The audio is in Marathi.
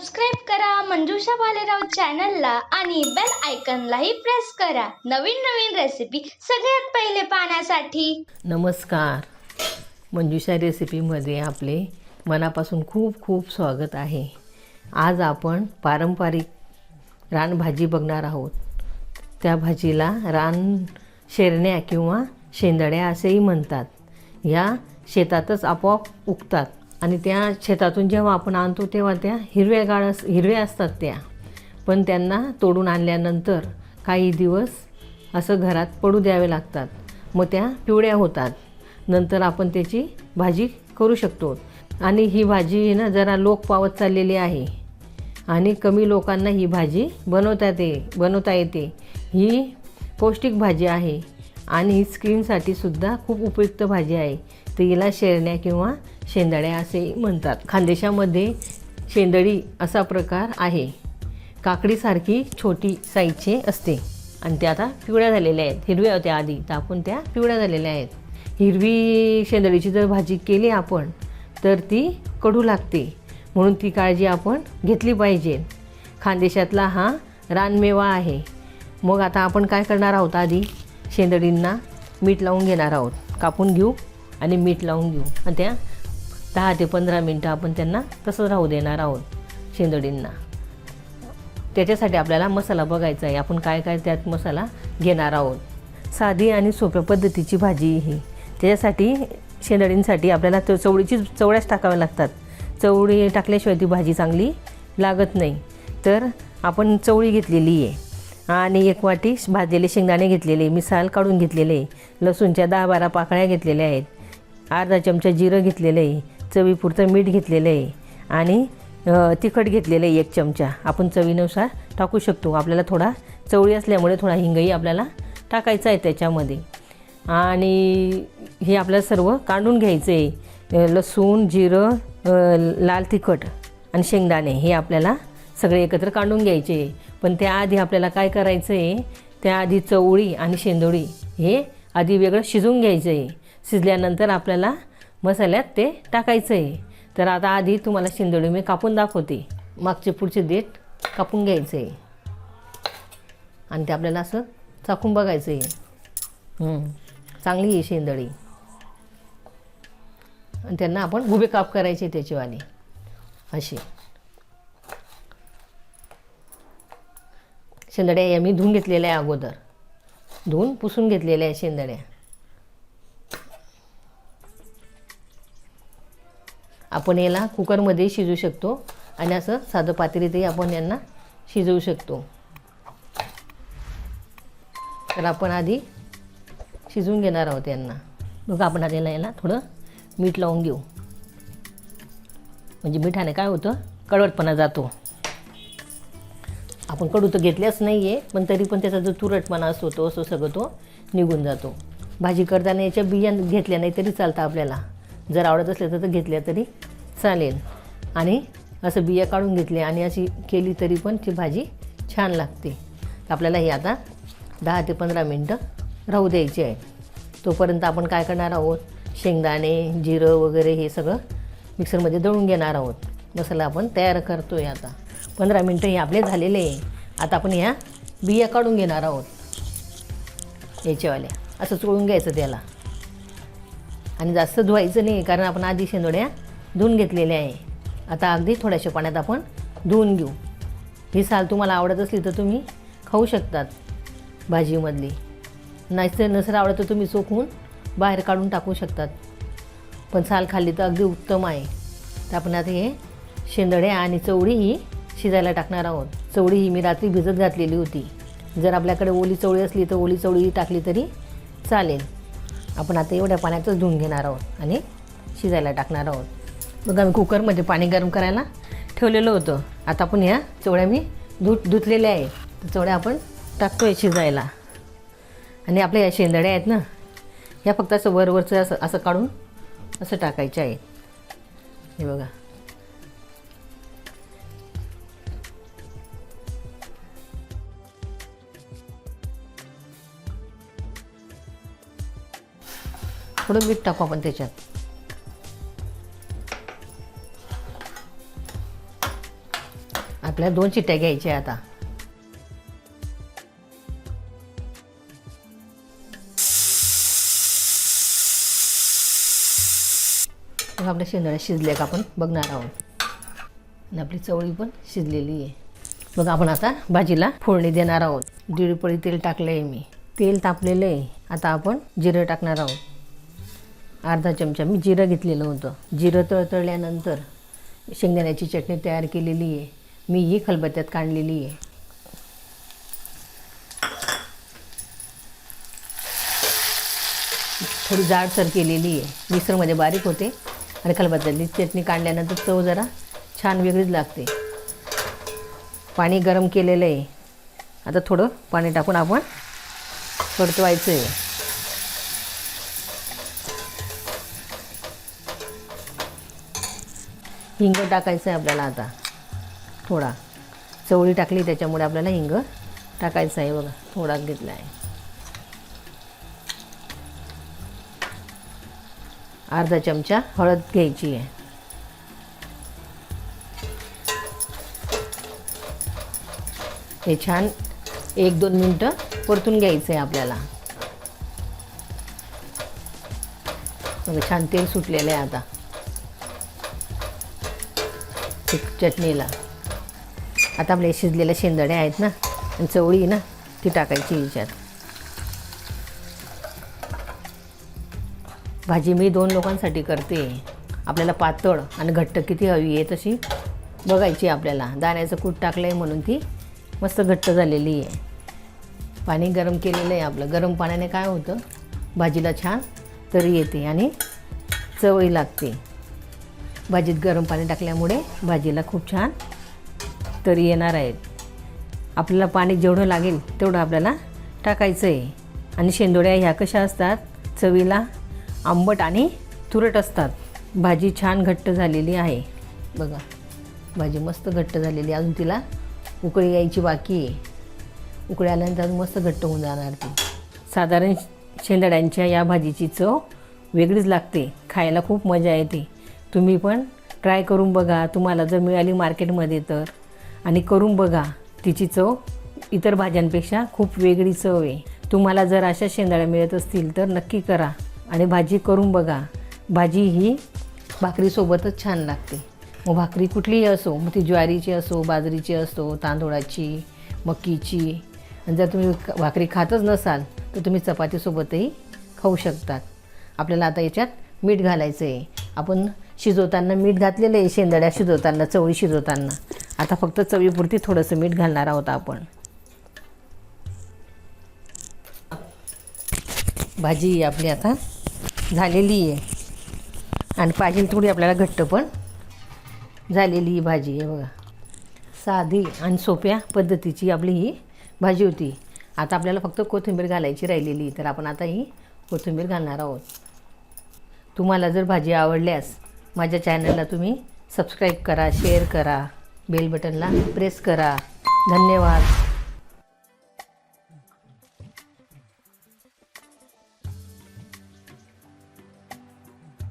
सबस्क्राईब करा मंजुषा भालेराव चॅनलला आणि बेल आयकनलाही प्रेस करा. नवीन नवीन रेसिपी सगळ्यात पहिले पाहण्यासाठी. नमस्कार. मंजुषा रेसिपीमध्ये आपले मनापासून खूप खूप स्वागत आहे. आज आपण पारंपरिक रानभाजी बघणार आहोत. त्या भाजीला रान शेरण्या किंवा शेंदड्या असेही म्हणतात. या शेतातच आपोआप उगतात. आणि त्या शेतातून जेव्हा आपण आणतो तेव्हा त्या हिरव्यागाळ अस हिरव्या असतात त्या. पण त्यांना तोडून आणल्यानंतर काही दिवस असं घरात पडू द्यावे लागतात. मग त्या पिवळ्या होतात. नंतर आपण त्याची भाजी करू शकतो. आणि ही भाजी ना जरा लोक पावत चाललेली आहे. आणि कमी लोकांना ही भाजी बनवता येते बनवता येते. ही पौष्टिक भाजी आहे. आणि स्किनसाठी सुद्धा खूप उपयुक्त भाजी आहे. तर हिला शेरण्या किंवा शेंदड्या असे म्हणतात. खानदेशामध्ये शेंदडी असा प्रकार आहे. काकडीसारखी छोटी साईजचे असते. आणि त्या आता पिवळ्या झालेल्या आहेत. हिरव्या होत्या आधी. तर आपण त्या पिवळ्या झालेल्या आहेत. हिरवी शेंदळीची जर भाजी केली आपण तर ती कडू लागते. म्हणून ती काळजी आपण घेतली पाहिजे. खानदेशातला हा रानमेवा आहे. मग आता आपण काय करणार आहोत आधी? शेंदळींना मीठ लावून घेणार आहोत. कापून घेऊ. आणि मीठ लावून घेऊ. आणि त्या दहा ते पंधरा मिनटं आपण त्यांना तसंच राहू देणार आहोत शेंदडींना. त्याच्यासाठी आपल्याला मसाला बघायचा आहे. आपण काय काय त्यात मसाला घेणार आहोत. साधी आणि सोप्या पद्धतीची भाजी ही. त्याच्यासाठी शेंदडींसाठी आपल्याला तो चवळीची चवळ्याच टाकाव्या लागतात. चवळी टाकल्याशिवाय ती भाजी चांगली लागत नाही. तर आपण चवळी घेतलेली आहे. आणि एक वाटी भाजलेले शेंगदाणे घेतलेले मिसाल काढून घेतलेले लसूणच्या दहा बारा पाकळ्या घेतलेल्या आहेत. अर्धा चमचा जिरं घेतलेलं आहे चवीपुरतं मीठ घेतलेलं आहे आणि तिखट घेतलेलं आहे एक चमचा. आपण चवीनुसार टाकू शकतो. आपल्याला थोडा चवळी असल्यामुळे थोडा हिंगही आपल्याला टाकायचा आहे त्याच्यामध्ये. आणि हे आपल्याला सर्व काढून घ्यायचं आहे. लसूण जिरं लाल तिखट आणि शेंगदाणे हे आपल्याला सगळे एकत्र काढून घ्यायचे पण त्याआधी आपल्याला काय करायचं आहे? त्याआधी चवळी आणि शेंदोळी हे आधी वेगळं शिजवून घ्यायचं आहे. शिजल्यानंतर आपल्याला मसाल्यात ते टाकायचं आहे तर आता आधी तुम्हाला शिंदोळी मी कापून दाखवते. मागचे पुढचे देठ कापून घ्यायचं आहे आणि ते आपल्याला असं चाकून बघायचं आहे चांगली आहे शेंदळी आणि त्यांना आपण उभे काप करायचे त्याचेवाले. असे. शेंदड्या या मी धुवून घेतलेल्या आहे अगोदर. धुवून पुसून घेतलेल्या आहे शेंदड्या. आपण याला कुकरमध्ये शिजवू शकतो आणि असं साधं पातळीतही आपण यांना शिजवू शकतो. तर आपण आधी शिजवून घेणार आहोत यांना. बघा आपण आधी याला थोडं मीठ लावून घेऊ. म्हणजे मिठाने काय होतं? कडवटपणा जातो. आपण कडू तर घेतल्याच नाही आहे पण तरी पण त्याचा जो तुरटपणा असतो तो असं सगळं तो निघून जातो. भाजी करताना याच्या बिया घेतल्या नाही तरी चालतं आपल्याला. जर आवडत असले तर घेतल्या तरी चालेल. आणि असं बिया काढून घेतले आणि अशी केली तरी पण ती भाजी छान लागते. आपल्याला ही आता दहा ते पंधरा मिनटं राहू द्यायची आहे. तोपर्यंत आपण काय करणार आहोत? शेंगदाणे जिरं वगैरे हे सगळं मिक्सरमध्ये दळून घेणार आहोत. मसाला आपण तयार करतो आहे आता. पंधरा मिनटं हे आपले झालेले आहे. आता आपण ह्या बिया काढून घेणार आहोत. याच्यावाल्या. असं चोळून घ्यायचं त्याला. आणि जास्त धुवायचं नाही कारण आपण आधी शेंदोड्या धुवून घेतलेल्या आहे. आता अगदी थोड्याशा पाण्यात आपण धुवून घेऊ. ही साल तुम्हाला आवडत असली तर तुम्ही खाऊ शकतात भाजीमधली. नाहीतर नसर आवडत तर तुम्ही चोखून बाहेर काढून टाकू शकतात. पण साल खाल्ली तर अगदी उत्तम आहे. तर आपण आता हे शेंदडे आणि चवळी ही शिजायला टाकणार आहोत. चवळी ही मी रात्री भिजत घातलेली होती. जर आपल्याकडे ओली चवळी असली तर ओली चवळी टाकली तरी चालेल. आपण आता एवढ्या पाण्यातच धुवून घेणार आहोत आणि शिजायला टाकणार आहोत. बघा मी कुकरमध्ये पाणी गरम करायला ठेवलेलं होतं. आता आपण ह्या चवळ्या मी धुत धुतलेल्या आहे. तर चवळ्या आपण टाकतो आहे शिजायला. आणि आपल्या या शेंदड्या आहेत ना ह्या फक्त असं वरवरचं असं असं काढून असं टाकायच्या आहेत. हे बघा. थोडं मीठ टाकू आपण त्याच्यात. आपल्याला दोन चिट्ट्या घ्यायच्या आता. मग आपल्या शेंदळ्या शिजल्या का आपण बघणार आहोत. आणि आपली चवळी पण शिजलेली आहे. मग आपण आता भाजीला फोडणी देणार आहोत. दीड पळी तेल टाकलं आहे मी. तेल तापलेलं आहे. आता आपण जिरं टाकणार आहोत. अर्धा चमचा. मी जिरं घेतलेलं होतं. जिरं तळतळल्यानंतर शेंगदाण्याची चटणी तयार केलेली आहे. मी ही खलबत्त्यात काढलेली आहे. थोडी जाडसर केलेली आहे. मिक्सरमध्ये बारीक होते. आणि खलबत्त्यातली चटणी काढल्यानंतर चव जरा छान वेगळीच लागते. पाणी गरम केलेलं आहे. आता थोडं पाणी टाकून आपण परतवायचं आहे. हिंग टाकायचं आहे आपल्याला आता. थोडा. चवळी टाकली त्याच्यामुळे आपल्याला हिंग टाकायचं आहे बघा. थोडा घेतला आहे. अर्धा चमचा हळद घ्यायची आहे. हे छान एक दोन मिनटं परतून घ्यायचं आहे आपल्याला. बघा छान तेल सुटलेलं आहे आता ते चटणीला. आता आपले शिजलेल्या शेंदड्या आहेत ना आणि चवळी ना ती टाकायची याच्यात. भाजी मी दोन लोकांसाठी करते. आपल्याला पातळ आणि घट्ट किती हवी आहे तशी बघायची आपल्याला. दाण्याचं कूट टाकलं आहे म्हणून ती मस्त घट्ट झालेली आहे. पाणी गरम केलेलं आहे आपलं. गरम पाण्याने काय होतं? भाजीला छान तरी येते आणि चवही लागते. भाजीत गरम पाणी टाकल्यामुळे भाजीला खूप छान तरी येणार आहेत. आपल्याला पाणी जेवढं लागेल तेवढं आपल्याला टाकायचं आहे आणि शेंदोड्या ह्या कशा असतात? चवीला आंबट आणि तुरट असतात. भाजी छान घट्ट झालेली आहे. बघा भाजी मस्त घट्ट झालेली अजून तिला उकळी यायची बाकी आहे. उकळी आल्यानंतर अजून मस्त घट्ट होऊन जाणार ती. साधारण शेंदड्यांच्या या भाजीची चव वेगळीच लागते. खायला खूप मजा येते. तुम्ही पण ट्राय करून बघा. तुम्हाला जर मिळाली मार्केटमध्ये तर. आणि करून बघा. तिची चव इतर भाज्यांपेक्षा खूप वेगळी चव आहे. तुम्हाला जर अशा शेंदाळ्या मिळत असतील तर नक्की करा. आणि भाजी करून बघा. भाजी ही भाकरीसोबतच छान लागते. मग भाकरी कुठलीही असो मग ती ज्वारीची असो बाजरीची असो तांदूळाची मकीची आणि जर तुम्ही भाकरी खातच नसाल तर तुम्ही चपातीसोबतही खाऊ शकतात. आपल्याला आता याच्यात मीठ घालायचं आहे आपण शिजवताना मीठ घातलेलं आहे शेंदड्या शिजवताना चवळी शिजवताना. आता फक्त चवीपुरती थोडंसं मीठ घालणार आहोत आपण. भाजी आपली आता झालेली आहे. आणि पाहिजे थोडी आपल्याला घट्ट पण झालेली ही भाजी आहे बघा. साधी आणि सोप्या पद्धतीची आपली ही भाजी होती. आता आपल्याला फक्त कोथिंबीर घालायची राहिलेली तर आपण आता ही कोथिंबीर घालणार आहोत. तुम्हाला जर भाजी आवडल्यास माझ्या चॅनलला तुम्ही सबस्क्राईब करा शेअर करा बेल बटनला प्रेस करा. धन्यवाद.